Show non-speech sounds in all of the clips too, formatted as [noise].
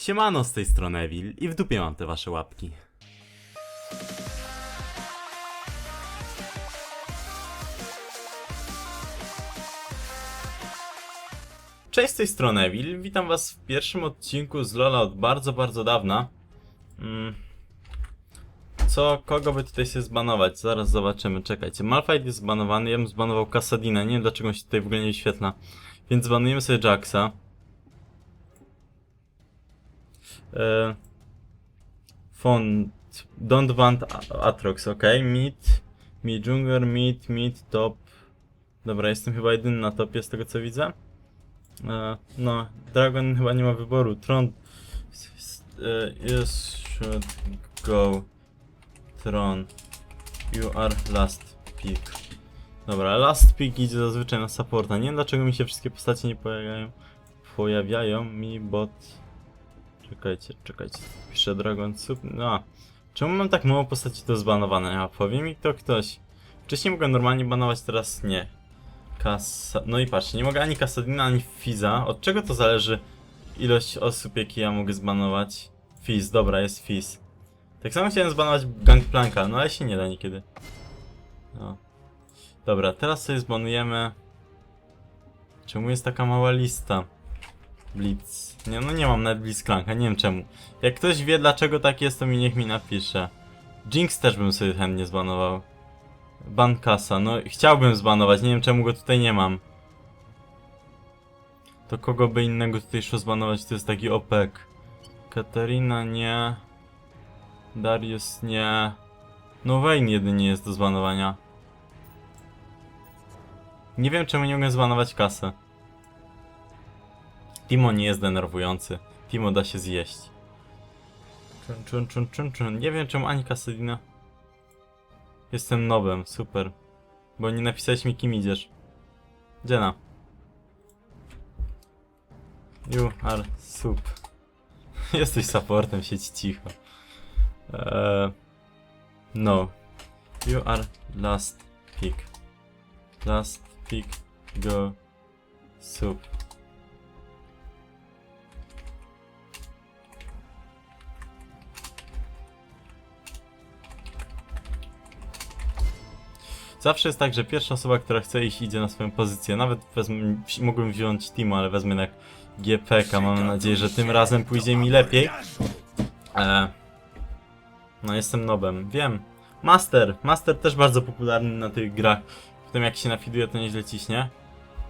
Siemano z tej strony Evil i w dupie mam te wasze łapki. Cześć z tej strony Evil, witam was w pierwszym odcinku z Lola od bardzo, bardzo dawna. Mm. Co, kogo by tutaj się zbanować? Zaraz zobaczymy, czekajcie. Malphite jest zbanowany, ja bym zbanował Kasadina, nie wiem dlaczego on się tutaj w ogóle nie wyświetla. Więc zbanujemy sobie Jaxa. E, font don't want Atrox, ok? Mid, mid jungler, mid, mid, top. Dobra, jestem chyba jedyny na topie z tego co widzę. E, no, Dragon chyba nie ma wyboru. Tron. s- e, should go. Tron. You are last pick. Dobra, last pick idzie zazwyczaj na supporta. Nie wiem dlaczego mi się wszystkie postacie nie pojawiają. Pojawiają mi bot. Czekajcie, czekajcie. Pisze Dragon Sup. No. Czemu mam tak mało postaci do zbanowania? A powie mi to ktoś. Wcześniej mogłem normalnie banować, teraz nie. Kasa... No i patrzcie, nie mogę ani Kasadina, ani Fiza. Od czego to zależy ilość osób, jakie ja mogę zbanować? Fiz, dobra, jest Fiz. Tak samo chciałem zbanować Gangplanka, no ale się nie da niekiedy. No. Dobra, teraz sobie zbanujemy... Czemu jest taka mała lista? Blitz. Nie, no nie mam nawet Blitzcranka, nie wiem czemu. Jak ktoś wie dlaczego tak jest, to mi niech mi napisze. Jinx też bym sobie chętnie zbanował. Bankasa, no chciałbym zbanować, nie wiem czemu go tutaj nie mam. To kogo by innego tutaj szło zbanować, to jest taki opek. Katarina nie. Darius nie. No Wayne jedynie jest do zbanowania. Nie wiem czemu nie mogę zbanować kasę. Timo nie jest denerwujący. Timo da się zjeść. Czun, czun, czun, czun, czun. Nie wiem czemu ani Kasadina. Jestem nowym, super. Bo nie napisałeś mi kim idziesz. Dziena. You are sup. [laughs] Jesteś supportem, siedź cicho. Eee, no. You are last pick. Last pick. Go. Sup. Zawsze jest tak, że pierwsza osoba, która chce iść, idzie na swoją pozycję. Nawet wezmę, mógłbym wziąć Timo, ale wezmę jednak GPK. Mam nadzieję, że tym razem pójdzie mi lepiej. E, no, jestem nobem. Wiem. Master. Master też bardzo popularny na tych grach. Potem jak się nafiduje, to nieźle ciśnie.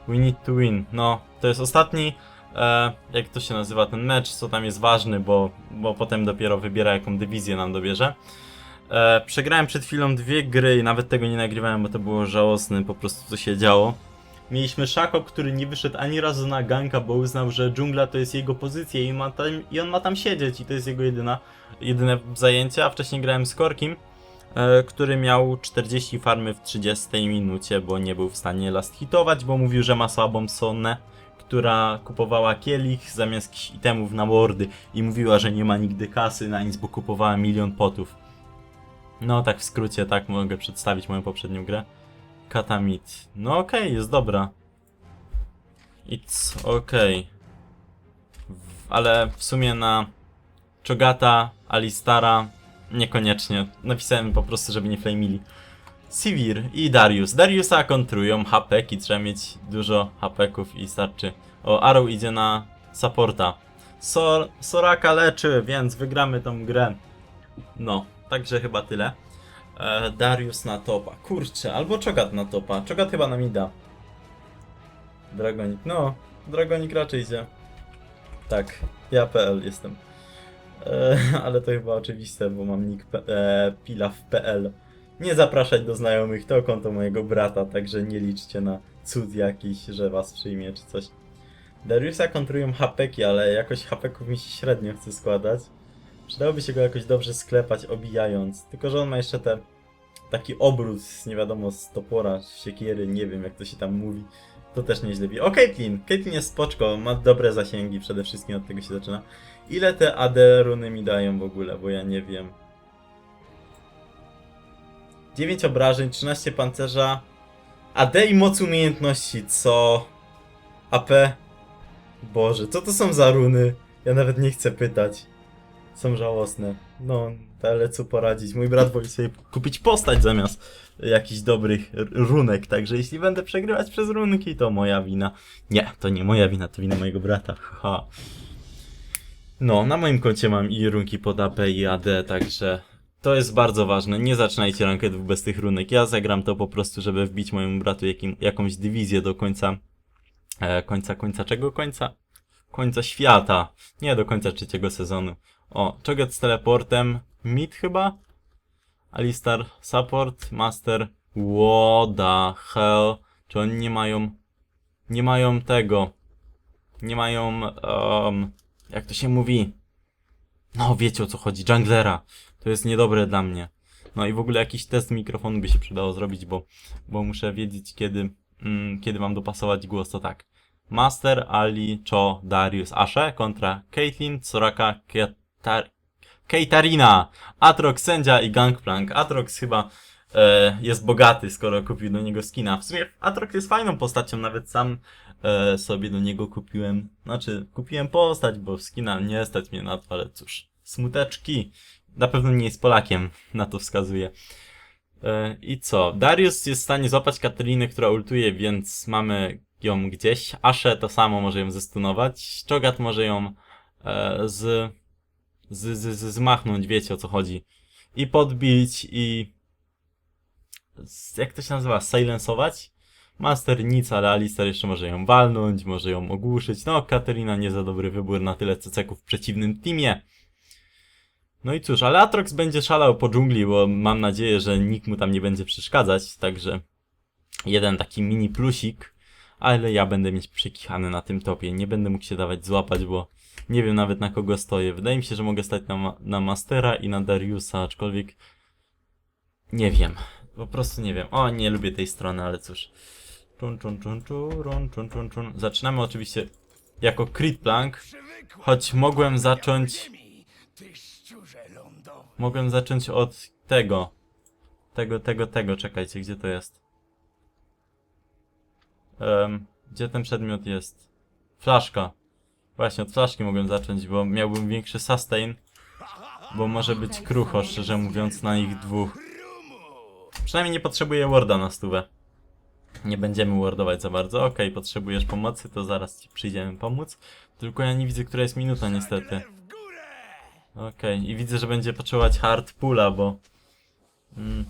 We need to win. No, to jest ostatni, e, jak to się nazywa, ten mecz, co tam jest ważny, bo, bo potem dopiero wybiera, jaką dywizję nam dobierze. E, przegrałem przed chwilą dwie gry i nawet tego nie nagrywałem, bo to było żałosne po prostu co się działo. Mieliśmy Szako, który nie wyszedł ani razu na ganka, bo uznał, że dżungla to jest jego pozycja i, ma tam, i on ma tam siedzieć i to jest jego jedyna, jedyne zajęcie, a wcześniej grałem z Korkim, e, który miał 40 farmy w 30 minucie, bo nie był w stanie last hitować, bo mówił, że ma słabą Sonnę, która kupowała kielich zamiast itemów na wordy i mówiła, że nie ma nigdy kasy na nic, bo kupowała milion potów. No tak w skrócie, tak mogę przedstawić moją poprzednią grę. Katamit. No okej, jest dobra. It's okej. W- Ale w sumie na Chogata, Alistara niekoniecznie. Napisałem po prostu, żeby nie flamili. Sivir i Darius. Dariusa kontrują hapeki, trzeba mieć dużo hapeków i starczy. O, Arrow idzie na supporta. Sor Soraka leczy, więc wygramy tą grę. No, także chyba tyle. E, Darius na topa. Kurczę, albo Czogat na topa. Czogat chyba nam da. Dragonik, no, Dragonik raczej idzie. Tak, ja PL jestem. E, [laughs] ale to chyba oczywiste, bo mam nick e, Pilaf.pl. Nie zapraszać do znajomych, to konto mojego brata, także nie liczcie na cud jakiś, że was przyjmie czy coś. Dariusa kontrują hapeki, ale jakoś hapeków mi się średnio chce składać. Przydałoby się go jakoś dobrze sklepać, obijając. Tylko, że on ma jeszcze te taki obrót, nie wiadomo, z topora, z siekiery, nie wiem jak to się tam mówi. To też nieźle bije. O, Caitlyn! Caitlyn jest spoczko, ma dobre zasięgi, przede wszystkim od tego się zaczyna. Ile te AD runy mi dają w ogóle, bo ja nie wiem. 9 obrażeń, 13 pancerza. AD i moc umiejętności, co? AP? Boże, co to są za runy? Ja nawet nie chcę pytać. Są żałosne. No, ale co poradzić? Mój brat woli sobie kupić postać zamiast jakichś dobrych runek, także jeśli będę przegrywać przez runki, to moja wina. Nie, to nie moja wina, to wina mojego brata. Haha. No, na moim koncie mam i runki pod AP i AD, także to jest bardzo ważne. Nie zaczynajcie rankedów bez tych runek. Ja zagram to po prostu, żeby wbić mojemu bratu jakim, jakąś dywizję do końca. E, końca, końca czego końca? Końca świata. Nie do końca trzeciego sezonu. O, Choget z teleportem. Mid chyba? Alistar support, master. The hell? Czy oni nie mają. Nie mają tego. Nie mają. Um, jak to się mówi? No, wiecie o co chodzi. Junglera. To jest niedobre dla mnie. No i w ogóle jakiś test mikrofonu by się przydało zrobić, bo, bo muszę wiedzieć, kiedy, mm, kiedy mam dopasować głos. To tak. Master, Ali, Cho, Darius, Ashe kontra Caitlyn, Soraka, Ketar... Keitarina, Atrox, Sędzia i Gangplank. Atrox chyba e, jest bogaty, skoro kupił do niego skina. W sumie Atrox jest fajną postacią, nawet sam e, sobie do niego kupiłem. Znaczy, kupiłem postać, bo skina nie stać mnie na to, ale cóż. Smuteczki. Na pewno nie jest Polakiem, [laughs] na to wskazuje. E, I co? Darius jest w stanie złapać Katarinę, która ultuje, więc mamy ją gdzieś. Ashe to samo może ją zestunować. Chogat może ją e, z, z, z, z, zmachnąć, wiecie o co chodzi. I podbić, i. Jak to się nazywa? Silensować? Master nic, ale Alistar jeszcze może ją walnąć, może ją ogłuszyć. No, Katarina nie za dobry wybór na tyle ceceków w przeciwnym teamie. No i cóż, ale Atrox będzie szalał po dżungli, bo mam nadzieję, że nikt mu tam nie będzie przeszkadzać, także jeden taki mini plusik, ale ja będę mieć przekichany na tym topie, nie będę mógł się dawać złapać, bo nie wiem nawet na kogo stoję. Wydaje mi się, że mogę stać na, na Mastera i na Dariusa, aczkolwiek nie wiem, po prostu nie wiem. O, nie lubię tej strony, ale cóż. Czun, czun, czun, czun, czun, czun, czun. Zaczynamy oczywiście jako crit plank, choć mogłem zacząć. Mogłem zacząć od tego. Tego, tego, tego. Czekajcie, gdzie to jest? Em, gdzie ten przedmiot jest? Flaszka. Właśnie, od flaszki mogłem zacząć, bo miałbym większy sustain. Bo może być krucho, szczerze mówiąc, na ich dwóch. Przynajmniej nie potrzebuję warda na stówę. Nie będziemy wardować za bardzo. Okej, potrzebujesz pomocy, to zaraz ci przyjdziemy pomóc. Tylko ja nie widzę, która jest minuta niestety. Okej, i widzę, że będzie potrzebować hard pula, bo... Mm.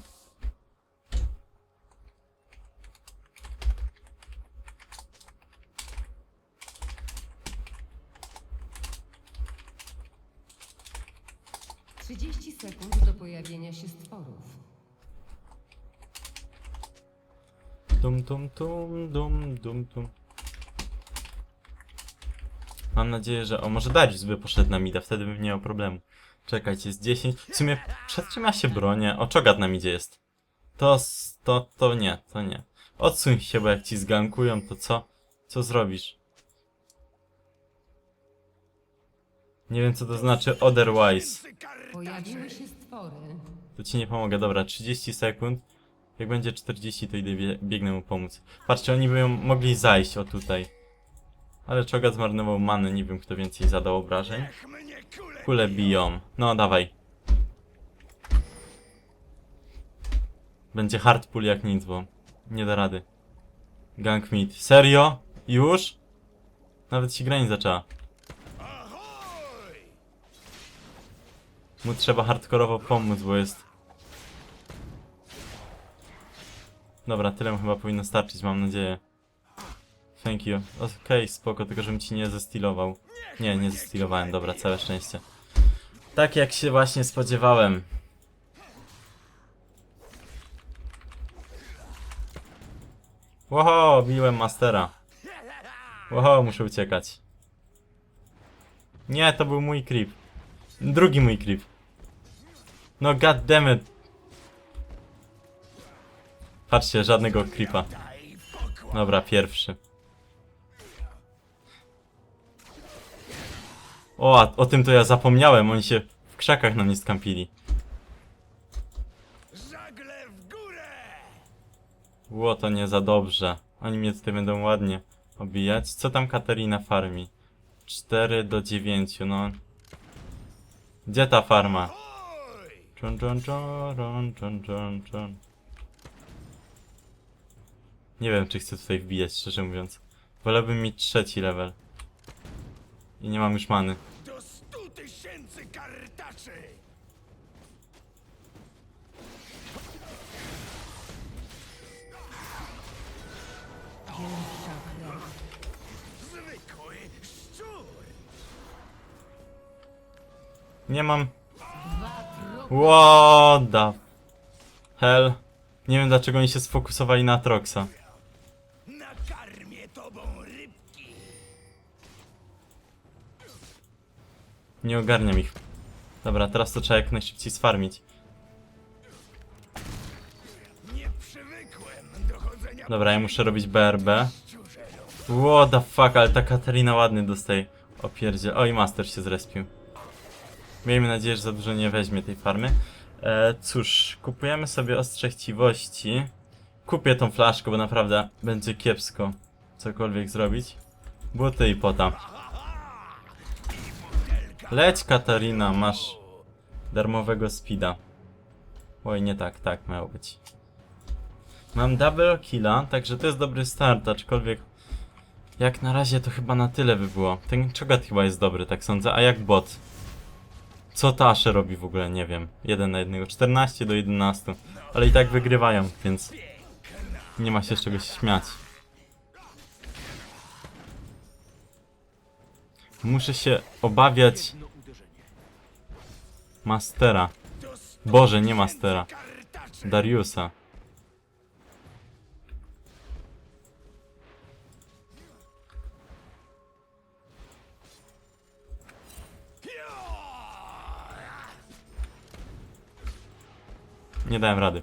Trzydzieści sekund do pojawienia się stworów. Dum, dum, dum, dum, dum, dum. Mam nadzieję, że... O, może Darius by poszedł na mida, wtedy bym nie miał problemu. Czekajcie, jest 10. W sumie, przed czym ja się bronię? O, czogat na midzie jest. To, to, to nie, to nie. Odsuń się, bo jak ci zgankują, to co? Co zrobisz? Nie wiem, co to znaczy otherwise. Pojawiły się stwory. To ci nie pomogę, dobra, 30 sekund. Jak będzie 40, to idę bie biegnę mu pomóc. Patrzcie, oni by ją mogli zajść o tutaj. Ale Czogat zmarnował manę, nie wiem kto więcej zadał obrażeń. Kule biją. No, dawaj. Będzie hard pull jak nic, bo nie da rady. Gang mid. Serio? Już? Nawet się gra nie zaczęła. Mu trzeba hardkorowo pomóc, bo jest... Dobra, tyle chyba powinno starczyć, mam nadzieję. Thank you. Okej, spoko, tylko żebym ci nie zestilował. Nie, nie zestilowałem, dobra, całe szczęście. Tak jak się właśnie spodziewałem. Łoho, biłem mastera. Łoho, muszę uciekać. Nie, to był mój creep. Drugi mój creep. No god damn it. Patrzcie, żadnego creepa. Dobra, pierwszy. O, a o tym to ja zapomniałem, oni się w krzakach na mnie skampili. Było to nie za dobrze. Oni mnie tutaj będą ładnie obijać. Co tam Katarina farmi? 4 do 9, no. Gdzie ta farma? Czon, czon, czon, czon, czon, czon. Nie wiem, czy chcę tutaj wbijać, szczerze mówiąc. Wolałbym mieć trzeci level. I nie mam już many. Do stu tysięcy kartaczy! Pierwsza krew. Zwykły szczur! Nie mam... What the... Hell. Nie wiem, dlaczego oni się sfokusowali na rybki! Nie ogarniam ich. Dobra, teraz to trzeba jak najszybciej sfarmić. Dobra, ja muszę robić BRB. What the fuck, ale ta Katarina ładny dostaje. Opierdzie. Oj, Master się zrespił. Miejmy nadzieję, że za dużo nie weźmie tej farmy. E, cóż, kupujemy sobie ostrze chciwości. Kupię tą flaszkę, bo naprawdę będzie kiepsko cokolwiek zrobić. Buty i pota. Leć Katarina, masz darmowego speeda. Oj, nie tak, tak miało być. Mam double killa, także to jest dobry start, aczkolwiek jak na razie to chyba na tyle by było. Ten czogat chyba jest dobry, tak sądzę. A jak bot? Co ta Ashe robi w ogóle? Nie wiem. 1 na 1. 14 do 11. Ale i tak wygrywają, więc nie ma się z czego się śmiać. Muszę się obawiać Mastera. Boże, nie Mastera. Dariusa. Nie dałem rady.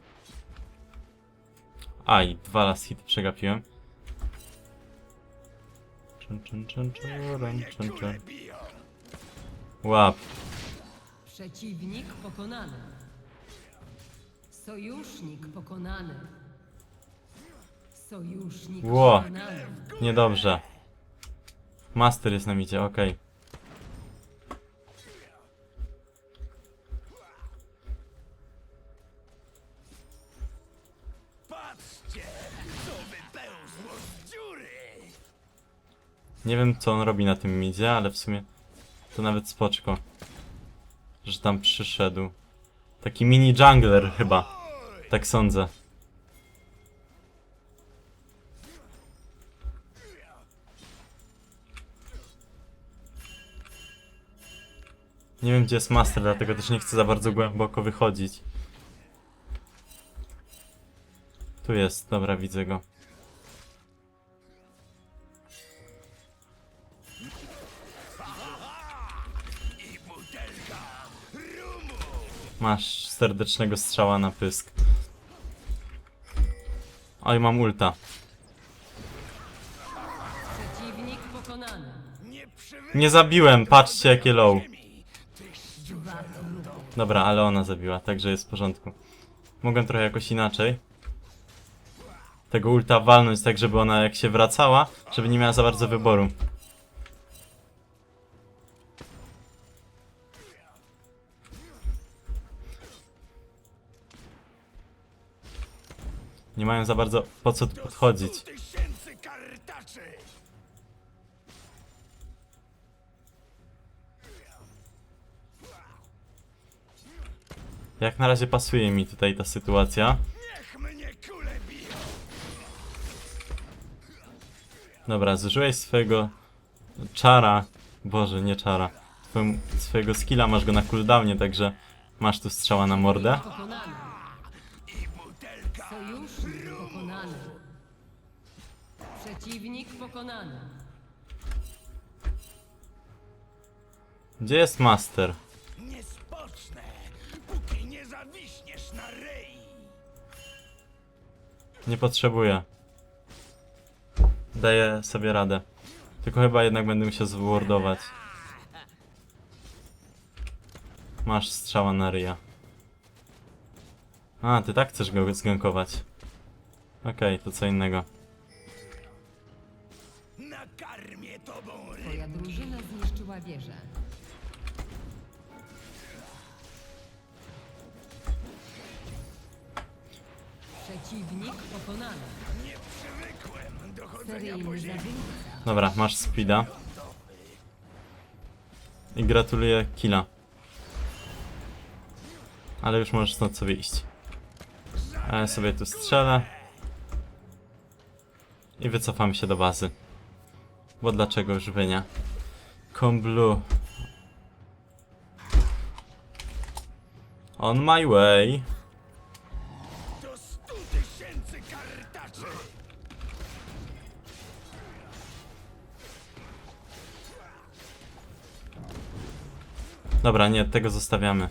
Aj, dwa last hit przegapiłem. Czun. kule biją! Łap. Przeciwnik pokonany. Sojusznik pokonany. Sojusznik Ło. pokonany. Niedobrze. Master jest na micie, okej. Nie wiem co on robi na tym midzie, ale w sumie to nawet spoczko. Że tam przyszedł. Taki mini jungler chyba. Tak sądzę. Nie wiem gdzie jest master, dlatego też nie chcę za bardzo głęboko wychodzić. Tu jest, dobra, widzę go. Masz serdecznego strzała na pysk. Oj, mam ulta. Przeciwnik pokonany. Nie zabiłem, patrzcie jakie low. Dobra, ale ona zabiła, także jest w porządku. Mogę trochę jakoś inaczej. Tego ulta walnąć tak, żeby ona jak się wracała, żeby nie miała za bardzo wyboru. Nie mają za bardzo po co tu podchodzić. Jak na razie pasuje mi tutaj ta sytuacja. Dobra, zużyłeś swojego czara. Boże, nie czara. Twoim, swojego skilla masz go na cooldownie, także masz tu strzała na mordę. Przeciwnik pokonany. Gdzie jest master? nie spocznę, póki nie zawiśniesz na rei! Nie potrzebuję. Daję sobie radę. Tylko chyba jednak będę musiał zwordować. Masz strzała na ryja. A, ty tak chcesz go zgankować. Okej, to co innego. Zniszczyła wieżę. Przeciwnik pokonany. Nie przywykłem do chodzenia Seryjny po ziemi. zabójca. Dobra, masz speeda. I gratuluję killa. Ale już możesz stąd sobie iść. A ja sobie tu strzelę. I wycofamy się do bazy. Bo dlaczego już by nie? Blue. On my way. Dobra, nie, tego zostawiamy.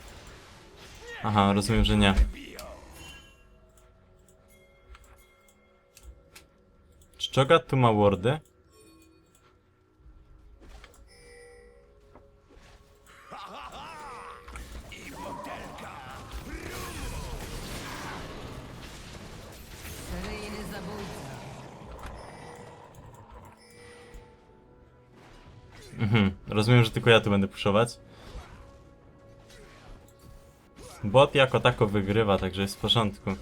Aha, rozumiem, że nie. Czy Chogat tu ma wardy? Mhm, rozumiem, że tylko ja tu będę puszować. Bot jako tako wygrywa, także jest w porządku.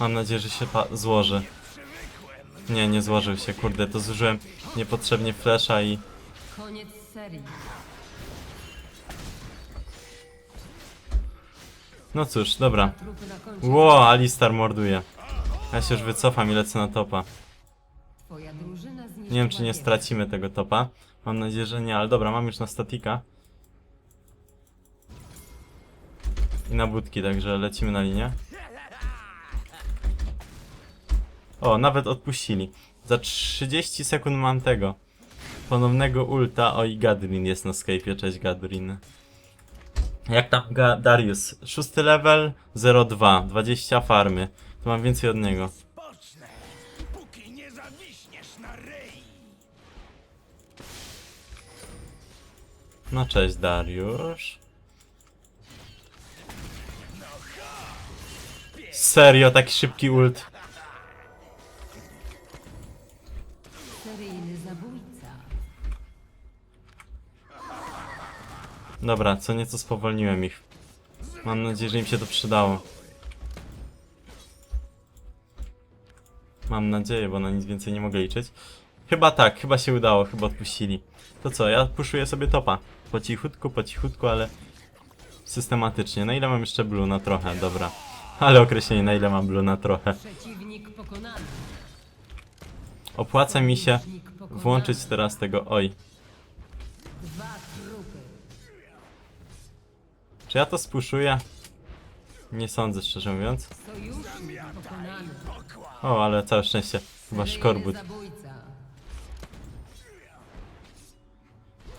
Mam nadzieję, że się złoży. Nie, nie złożył się, kurde, to zużyłem niepotrzebnie flesza i... Koniec serii. No cóż, dobra. Ło, Alistar morduje. Ja się już wycofam i lecę na topa. Nie wiem, czy nie stracimy tego topa. Mam nadzieję, że nie, ale dobra, mam już na statika. I na budki, także lecimy na linię. O, nawet odpuścili. Za 30 sekund mam tego. Ponownego ulta. Oj, Gadrin jest na Skype'ie. Cześć, Gadrin. Jak tam Ga Darius? Szósty level, 0,2. 20 farmy. To mam więcej od niego. Pocznę, póki nie zawiśniesz na rei. No cześć Dariusz. Serio, taki szybki ult. Dobra, co nieco spowolniłem ich. Mam nadzieję, że im się to przydało. Mam nadzieję, bo na nic więcej nie mogę liczyć. Chyba tak, chyba się udało, chyba odpuścili. To co, ja puszuję sobie topa. Po cichutku, po cichutku, ale systematycznie. Na ile mam jeszcze blue? Na trochę, dobra. Ale określenie, na ile mam blue? Na trochę. Przeciwnik pokonany. Opłaca mi się włączyć teraz tego, oj. Czy ja to spuszuję? Nie sądzę, szczerze mówiąc. Sojusznik pokonany. O, ale całe szczęście. Chyba Seryjny szkorbut. zabójca.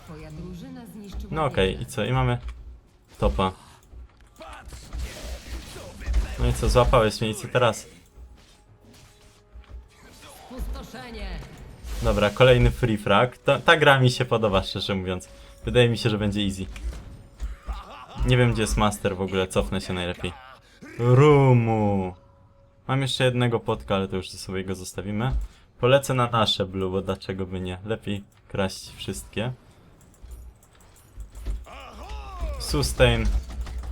Twoja drużyna zniszczyła No okej, i co? I mamy topa. No i co, złapałeś mnie i co teraz? Pustoszenie. Dobra, kolejny free frag. Ta, ta gra mi się podoba, szczerze mówiąc. Wydaje mi się, że będzie easy. Nie wiem, gdzie jest master w ogóle, cofnę się najlepiej. Rumu! Mam jeszcze jednego potka, ale to już sobie go zostawimy. Polecę na nasze blue, bo dlaczego by nie? Lepiej kraść wszystkie. Sustain.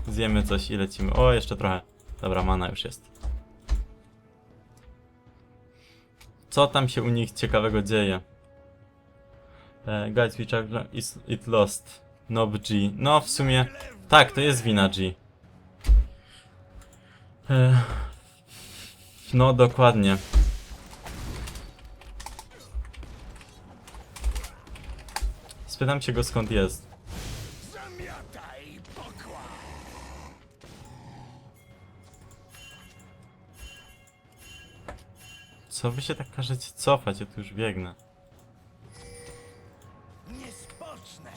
Zjemy coś i lecimy. O, jeszcze trochę. Dobra, mana już jest. Co tam się u nich ciekawego dzieje? E, guys, which are is it lost? Nob G. No, w sumie... Tak, to jest wina G. No, dokładnie. Spytam się go skąd jest. Co wy się tak każecie cofać? Ja tu już biegnę. Nie spocznę,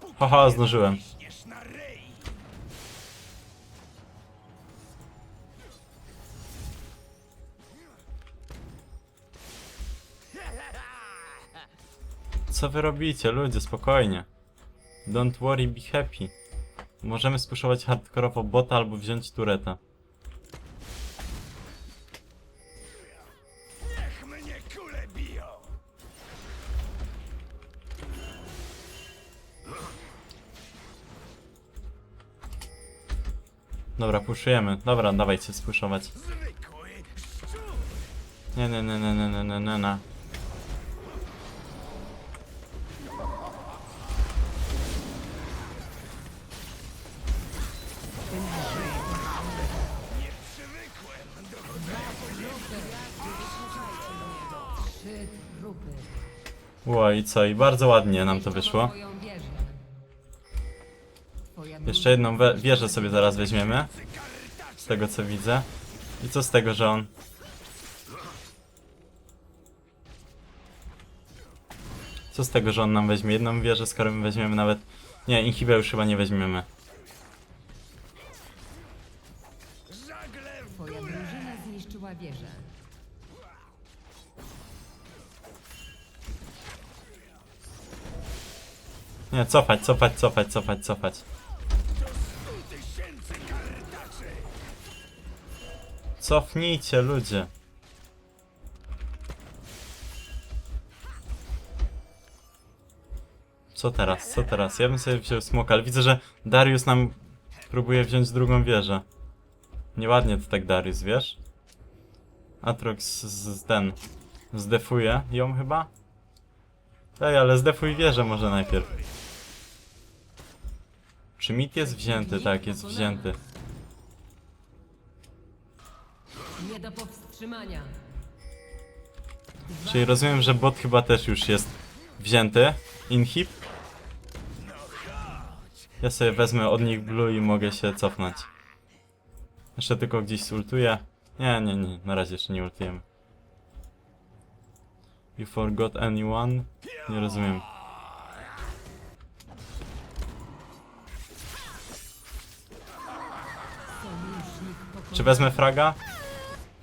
póki Haha, zdążyłem. Co wy robicie, ludzie? Spokojnie. Don't worry, be happy. Możemy spuszować hardkorowo bota albo wziąć tureta. Niech mnie kule biją! Dobra, puszujemy. Dobra, dawajcie spuszować. Zwykły szczur! Nie, nie, nie, nie, nie, nie, nie, nie, Ło, i co? I bardzo ładnie nam to wyszło. Jeszcze jedną wieżę sobie zaraz weźmiemy. Z tego co widzę. I co z tego, że on... Co z tego, że on nam weźmie jedną wieżę, skoro my weźmiemy nawet... Nie, Inhibę już chyba nie weźmiemy. Nie, cofać, cofać, cofać, cofać, cofać. Cofnijcie, ludzie. Co teraz? Co teraz? Ja bym sobie wziął smoka, ale widzę, że Darius nam próbuje wziąć drugą wieżę. Nieładnie to tak Darius, wiesz? Atrox z, z ten... Zdefuje ją chyba? Ej, ale zdefuj wieżę może najpierw. Czy mit jest wzięty? Tak, jest wzięty. Nie do powstrzymania. Czyli rozumiem, że bot chyba też już jest wzięty. Inhib. Ja sobie wezmę od nich blue i mogę się cofnąć. Jeszcze tylko gdzieś zultuję. Nie, nie, nie, na razie jeszcze nie ultujemy. You forgot anyone? Nie rozumiem. Czy wezmę fraga?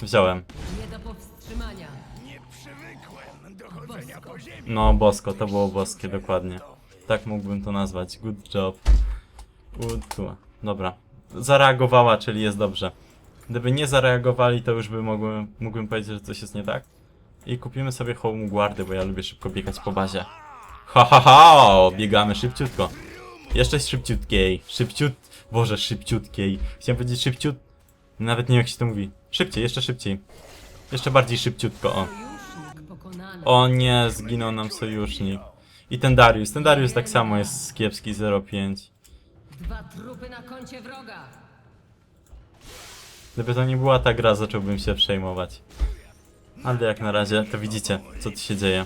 Wziąłem. Nie do powstrzymania. Nie przywykłem do chodzenia po ziemi! No, bosko, to było boskie, dokładnie. Tak mógłbym to nazwać. Good job. Dobra. Zareagowała, czyli jest dobrze. Gdyby nie zareagowali, to już by mogłem, mógłbym powiedzieć, że coś jest nie tak. I kupimy sobie home guardy, bo ja lubię szybko biegać po bazie. Ha ha ha! Biegamy szybciutko. Jeszcze szybciutkiej. Szybciut... Boże, szybciutkiej. Chciałem powiedzieć szybciut... Nawet nie wiem jak się to mówi. Szybciej, jeszcze szybciej. Jeszcze bardziej szybciutko, o. O nie, zginął nam sojusznik. I ten Darius. Ten Darius tak samo jest kiepski 0,5. Dwa trupy na koncie wroga. Gdyby to nie była ta gra, zacząłbym się przejmować. Ale jak na razie, to widzicie, co tu się dzieje.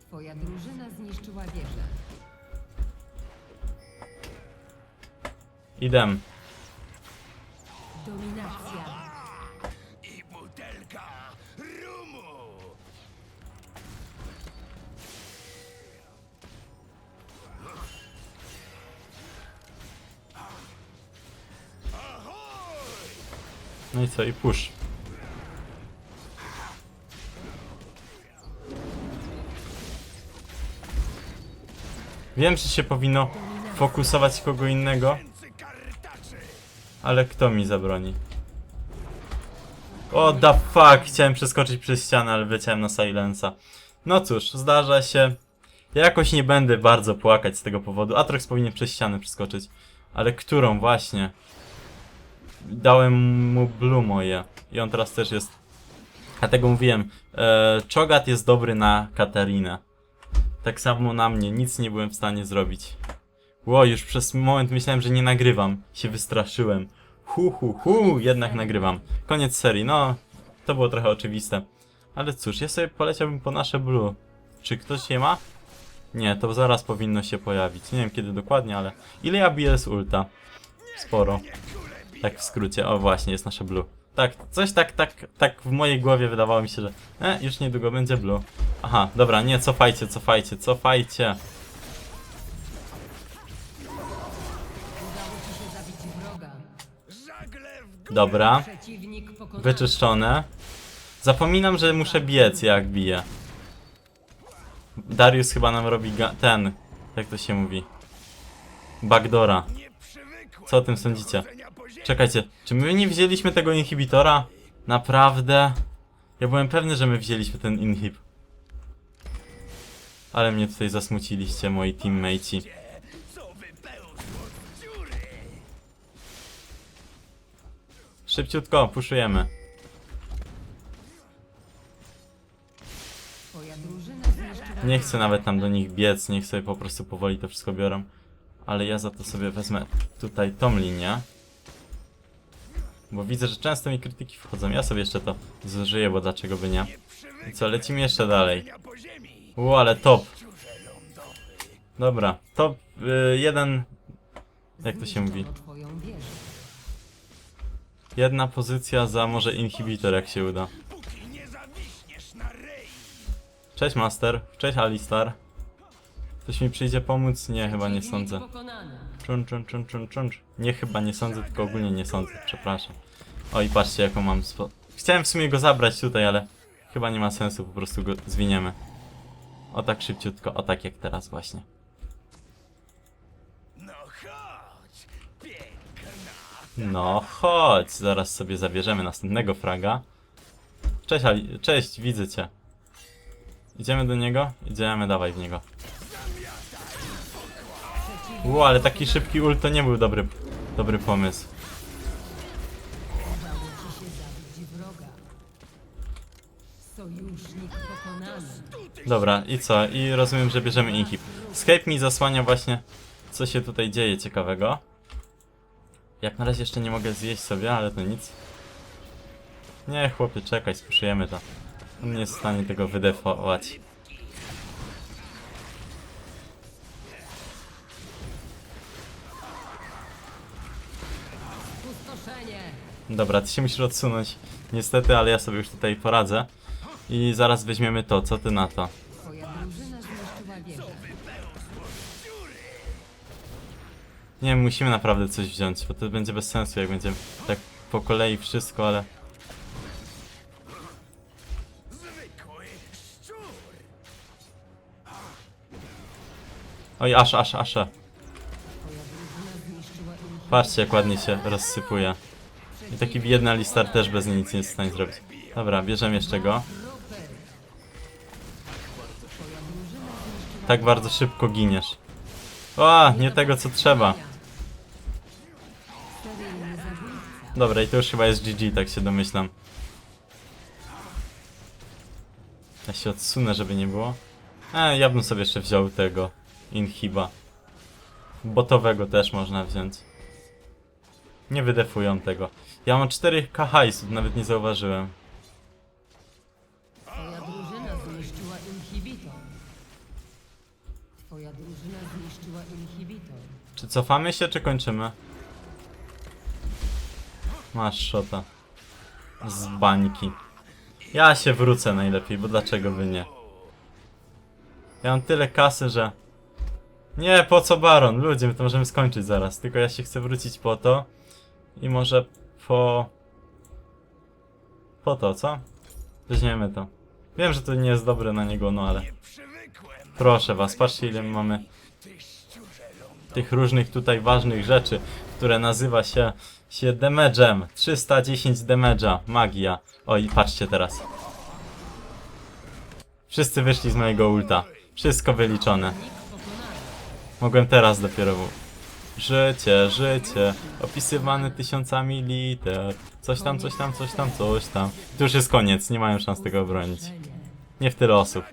Twoja drużyna zniszczyła wieżę. Idę. No i co, i push. Wiem, że się powinno fokusować kogo innego, ale kto mi zabroni? O the fuck, chciałem przeskoczyć przez ścianę, ale wleciałem na silensa. No cóż, zdarza się. Ja jakoś nie będę bardzo płakać z tego powodu. Atrox powinien przez ścianę przeskoczyć. Ale którą właśnie? Dałem mu blue moje. I on teraz też jest... Dlatego mówiłem, e, Chogat jest dobry na Katarinę. Tak samo na mnie, nic nie byłem w stanie zrobić. Ło, już przez moment myślałem, że nie nagrywam. Się wystraszyłem. Hu, hu, hu, jednak nagrywam. Koniec serii, no, to było trochę oczywiste. Ale cóż, ja sobie poleciałbym po nasze blue. Czy ktoś je ma? Nie, to zaraz powinno się pojawić. Nie wiem kiedy dokładnie, ale... Ile ja biję z ulta? Sporo. Tak w skrócie, o właśnie, jest nasze blue. Tak, coś tak, tak, tak w mojej głowie wydawało mi się, że e, już niedługo będzie blue. Aha, dobra, nie, cofajcie, cofajcie, cofajcie. Dobra, wyczyszczone. Zapominam, że muszę biec, jak biję. Darius chyba nam robi ten, jak to się mówi. przywykłem Co o tym sądzicie? Czekajcie, czy my nie wzięliśmy tego inhibitora? Naprawdę? Ja byłem pewny, że my wzięliśmy ten inhib. Ale mnie tutaj zasmuciliście, moi teammateci. Szybciutko, puszujemy. Nie chcę nawet tam do nich biec, niech sobie po prostu powoli to wszystko biorą. Ale ja za to sobie wezmę tutaj tą linię. Bo widzę, że często mi krytyki wchodzą. Ja sobie jeszcze to zużyję, bo dlaczego by nie? I co, lecimy jeszcze dalej. U, ale top. Dobra, top y, jeden... Jak to się mówi? Jedna pozycja za może inhibitor, jak się uda. Cześć Master, cześć Alistar. Ktoś mi przyjdzie pomóc? Nie, chyba nie sądzę. Czun, czun, czun, czun, czun. Nie, chyba nie sądzę, tylko ogólnie nie sądzę, przepraszam. O i patrzcie jaką mam spo... Chciałem w sumie go zabrać tutaj, ale chyba nie ma sensu, po prostu go zwiniemy. O tak szybciutko, o tak jak teraz właśnie. No chodź. No chodź, zaraz sobie zabierzemy następnego fraga. Cześć Ali, cześć, widzę cię. Idziemy do niego? Idziemy, dawaj w niego. U, ale taki szybki ult to nie był dobry, dobry pomysł. Dobra, i co? I rozumiem, że bierzemy inhib. Skype mi zasłania właśnie, co się tutaj dzieje ciekawego. Jak na razie jeszcze nie mogę zjeść sobie, ale to nic. Nie, chłopie, czekaj, spuszujemy to. On nie jest w stanie tego wydefować. Dobra, ty się musisz odsunąć. Niestety, ale ja sobie już tutaj poradzę. I zaraz weźmiemy to, co ty na to? Nie musimy naprawdę coś wziąć, bo to będzie bez sensu, jak będziemy tak po kolei wszystko, ale... Oj, aż, aż, aż. Patrzcie, jak ładnie się rozsypuje. I taki biedny Alistar też bez nic nie jest w stanie zrobić. Dobra, bierzemy jeszcze go. Tak bardzo szybko giniesz. O, nie tego co trzeba. Dobra, i to już chyba jest GG, tak się domyślam. Ja się odsunę, żeby nie było. E, ja bym sobie jeszcze wziął tego inhiba. Botowego też można wziąć. Nie wydefują tego. Ja mam 4k hajsów, nawet nie zauważyłem. Twoja drużyna zniszczyła inhibitor. Twoja drużyna zniszczyła inhibitor. Czy cofamy się, czy kończymy? Masz szota. Z bańki. Ja się wrócę najlepiej, bo dlaczego by nie? Ja mam tyle kasy, że... Nie, po co baron? Ludzie, my to możemy skończyć zaraz. Tylko ja się chcę wrócić po to. I może po... Po to, co? Weźmiemy to. Wiem, że to nie jest dobre na niego, no ale... Proszę was, patrzcie ile my mamy tych różnych tutaj ważnych rzeczy, które nazywa się, się damage'em. 310 damage'a, magia. Oj, patrzcie teraz. Wszyscy wyszli z mojego ulta. Wszystko wyliczone. Mogłem teraz dopiero... Życie, życie, opisywane tysiącami liter. Coś tam, coś tam, coś tam, coś tam. To już jest koniec, nie mają szans tego obronić. Nie w tyle osób.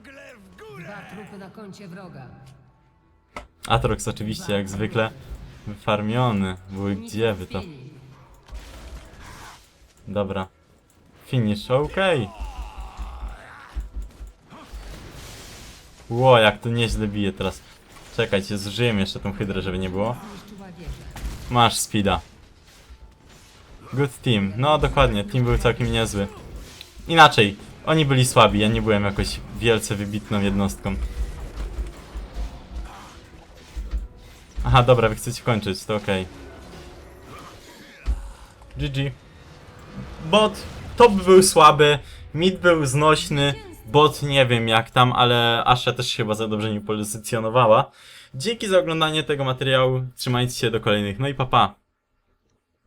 Atrox oczywiście, jak zwykle, wyfarmiony. Były gdzie wy to? Dobra. Finish, okej. Ło, jak to nieźle bije teraz. Czekajcie, zużyję jeszcze tą hydrę, żeby nie było. Masz speeda. Good team. No dokładnie, team był całkiem niezły. Inaczej, oni byli słabi, ja nie byłem jakoś wielce wybitną jednostką. Aha, dobra, wy chcecie kończyć, to okej. GG. Bot, top był słaby, mid był znośny, bot nie wiem jak tam, ale Asha też się chyba za dobrze nie pozycjonowała. Dzięki za oglądanie tego materiału. Trzymajcie się do kolejnych. No i papa. Pa.